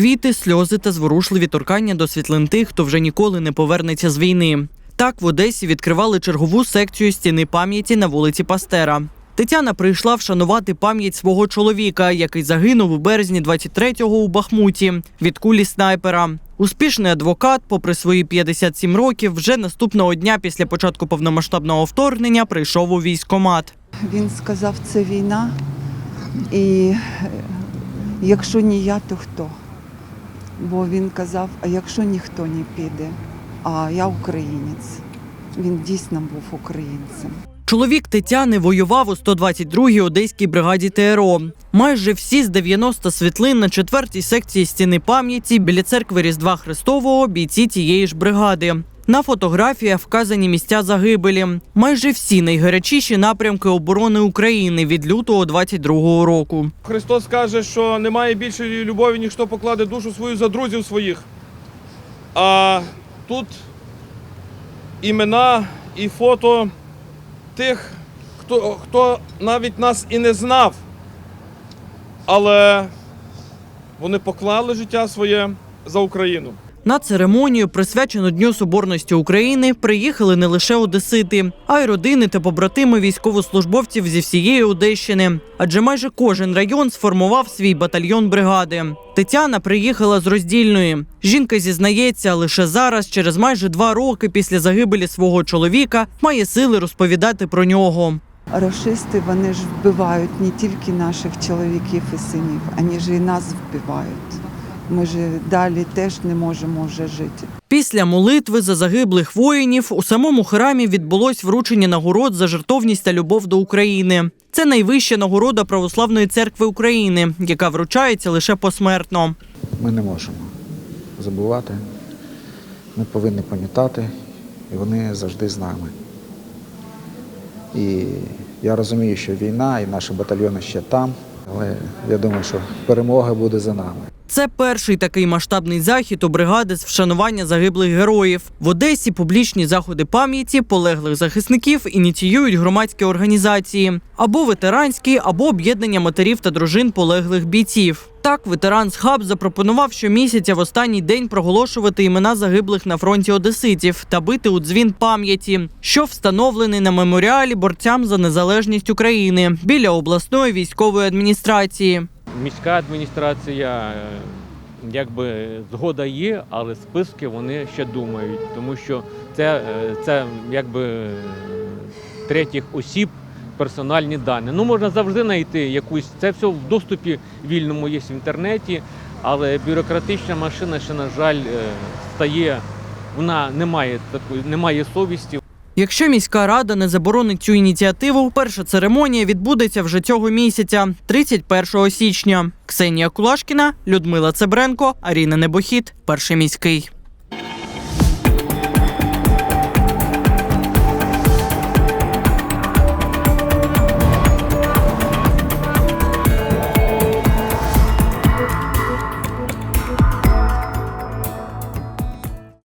квіти, сльози та зворушливі торкання до світлин тих, хто вже ніколи не повернеться з війни. Так в Одесі відкривали чергову секцію стіни пам'яті на вулиці Пастера. Тетяна прийшла вшанувати пам'ять свого чоловіка, який загинув у березні 23-го у Бахмуті від кулі снайпера. Успішний адвокат, попри свої 57 років, вже наступного дня після початку повномасштабного вторгнення прийшов у військкомат. Він сказав, це війна, і якщо не я, то хто? Бо він казав, а якщо ніхто не піде, а я українець. Він дійсно був українцем. Чоловік Тетяни воював у 122-й одеській бригаді ТРО. Майже всі з 90 світлин на четвертій секції стіни пам'яті біля церкви Різдва Христового бійці тієї ж бригади. На фотографіях вказані місця загибелі. Майже всі найгарячіші напрямки оборони України від лютого 22-го року. Христос каже, що немає більшої любові, ніж хто покладе душу свою за друзів своїх. А тут імена і фото тих, хто, хто навіть нас і не знав. Але вони поклали життя своє за Україну. На церемонію, присвячену Дню Соборності України, приїхали не лише одесити, а й родини та побратими військовослужбовців зі всієї Одещини. Адже майже кожен район сформував свій батальйон бригади. Тетяна приїхала з роздільної. Жінка зізнається, лише зараз, через майже два роки після загибелі свого чоловіка, має сили розповідати про нього. Рашисти вони ж вбивають не тільки наших чоловіків і синів, ані ж і нас вбивають. Ми ж далі теж не можемо вже жити. Після молитви за загиблих воїнів у самому храмі відбулось вручення нагород за жертовність та любов до України. Це найвища нагорода Православної церкви України, яка вручається лише посмертно. Ми не можемо забувати. Ми повинні пам'ятати, і вони завжди з нами. І я розумію, що війна і наші батальйони ще там, але я думаю, що перемога буде за нами. Це перший такий масштабний захід у бригади з вшанування загиблих героїв. В Одесі публічні заходи пам'яті полеглих захисників ініціюють громадські організації або ветеранські, або об'єднання матерів та дружин полеглих бійців. Так, ветеранс хаб запропонував щомісяця в останній день проголошувати імена загиблих на фронті одеситів та бити у дзвін пам'яті, що встановлений на меморіалі борцям за незалежність України біля обласної військової адміністрації. Міська адміністрація, е, якби згода є, але списки вони ще думають, тому що це, е, це якби е, третіх осіб персональні дані. Ну можна завжди знайти якусь. Це все в доступі вільному є в інтернеті, але бюрократична машина ще, на жаль, стає. Вона не має такої, не має совісті, Якщо міська рада не заборонить цю ініціативу, перша церемонія відбудеться вже цього місяця, 31 січня. Ксенія Кулашкіна, Людмила Цебренко, Аріна Небохід, перший міський.